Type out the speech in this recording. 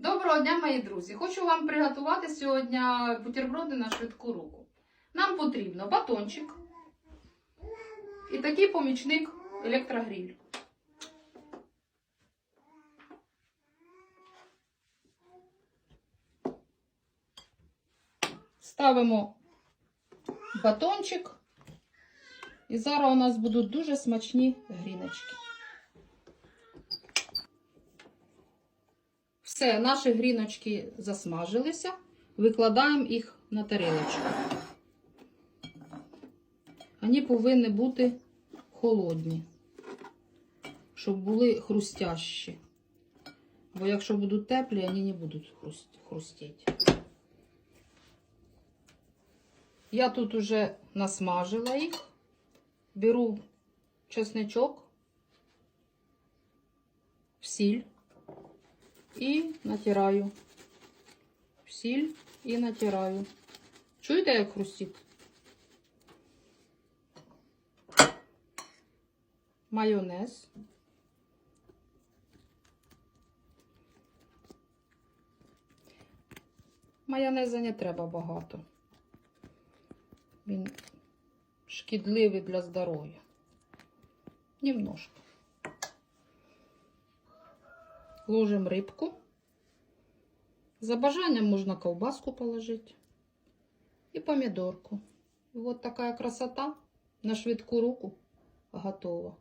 Доброго дня, мої друзі! Хочу вам приготувати сьогодні бутерброди на швидку руку. Нам потрібно батончик і такий помічник електрогріль. Ставимо батончик. І зараз у нас будуть дуже смачні гріночки. Все, наші гріночки засмажилися. Викладаємо їх на тарілочку. Вони повинні бути холодні, щоб були хрустящі. Бо якщо будуть теплі, вони не будуть хруст- хрустіти. Я тут уже насмажила їх. Беру чесничок, сіль і натираю. Сіль і натираю. Чуєте, як хрустить? Майонез. Майонеза не треба багато. Він шкідливий для здоров'я. Немножко. Ложимо рибку. За бажанням можна ковбаску положити. І помідорку. Вот такая така красота на швидку руку готова.